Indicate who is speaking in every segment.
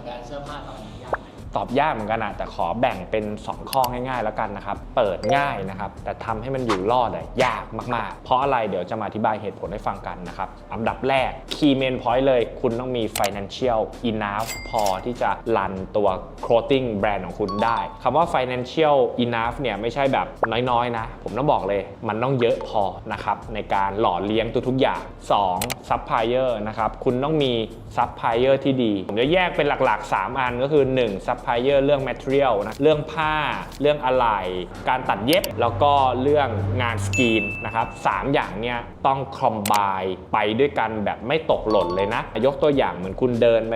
Speaker 1: กับแบรนด์เสื้อผ้า ตอ
Speaker 2: บยากเหมือนกันอะแต่ขอแบ่งเป็น 2 ข้อง่ายๆแล้วกันนะครับ เปิดง่ายนะครับ แต่ทำให้มันอยู่รอดอะยากมากๆ เพราะอะไรเดี๋ยวจะมาอธิบายเหตุผลให้ฟังกันนะครับ อันดับแรก key main point เลย คุณต้องมี financial enough พอที่จะรันตัว clothing brand ของคุณได้คำว่า financial enough เนี่ยไม่ใช่แบบน้อยๆนะ ผมต้องบอกเลย มันต้องเยอะพอนะครับในการหล่อเลี้ยงทุกๆอย่าง 2 supplier นะครับ คุณต้องมี supplier ที่ดี ผมจะแยกเป็นหลักๆ 3 อันก็คือ 1 supplier เรื่อง material นะเรื่องผ้า เรื่องอะไหล่การตัดเย็บ แล้วก็เรื่องงานสกรีนนะครับ3อย่างเนี่ยต้องคอมบายไปด้วยกันแบบไม่ตกหล่นเลยนะ ยกตัวอย่างเหมือนคุณเดินไป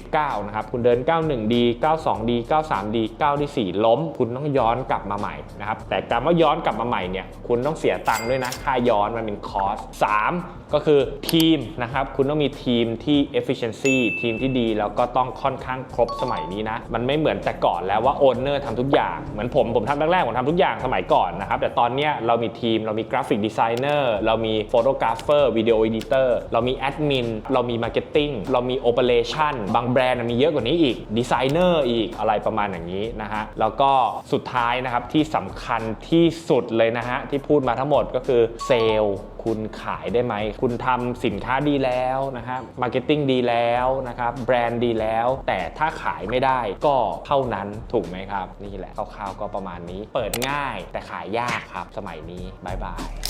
Speaker 2: 19 นะครับ คุณเดิน 91ดี92ดี93ดี9ที่4ล้ม คุณต้องย้อนกลับมาใหม่นะครับ แต่การว่าย้อนกลับมาใหม่เนี่ย คุณต้องเสียตังค์ด้วยนะ ค่าย้อนมันเป็นคอส3ก็คือทีมนะครับ คุณต้องมีทีมที่ efficiency ทีมที่ดี แล้วก็ต้องค่อนข้างครบสมัยนี้นะ มันไม่เหมือนแต่ก่อนแล้วว่าโอนเนอร์ทำทุกอย่าง เหมือนผมผมทำแรกๆผมทำทุกอย่างสมัยก่อนนะครับ แต่ตอนเนี้ยเรามีทีมเรามีกราฟิกดีไซเนอร์เรามีโฟโตกราฟเฟอร์วิดีโอเอดิเตอร์เรามีแอดมินเรามีมาร์เก็ตติ้งเรามีโอเปอเรชั่นบางแบรนด์มีเยอะกว่านี้อีกดีไซเนอร์อีกอะไรประมาณอย่างนี้นะฮะแล้วก็สุดท้ายนะครับที่สำคัญที่สุดเลยนะฮะที่พูดมาทั้งหมดก็คือเซลล์ คุณขายได้ไหม คุณทำสินค้าดีแล้วนะครับมาร์เก็ตติ้งดีแล้วนะครับแบรนด์ดีแล้ว แต่ถ้าขายไม่ได้ก็เท่านั้นถูกไหมครับ นี่แหละคร่าวๆก็ประมาณนี้ เปิดง่ายแต่ขายยากครับสมัยนี้บายบาย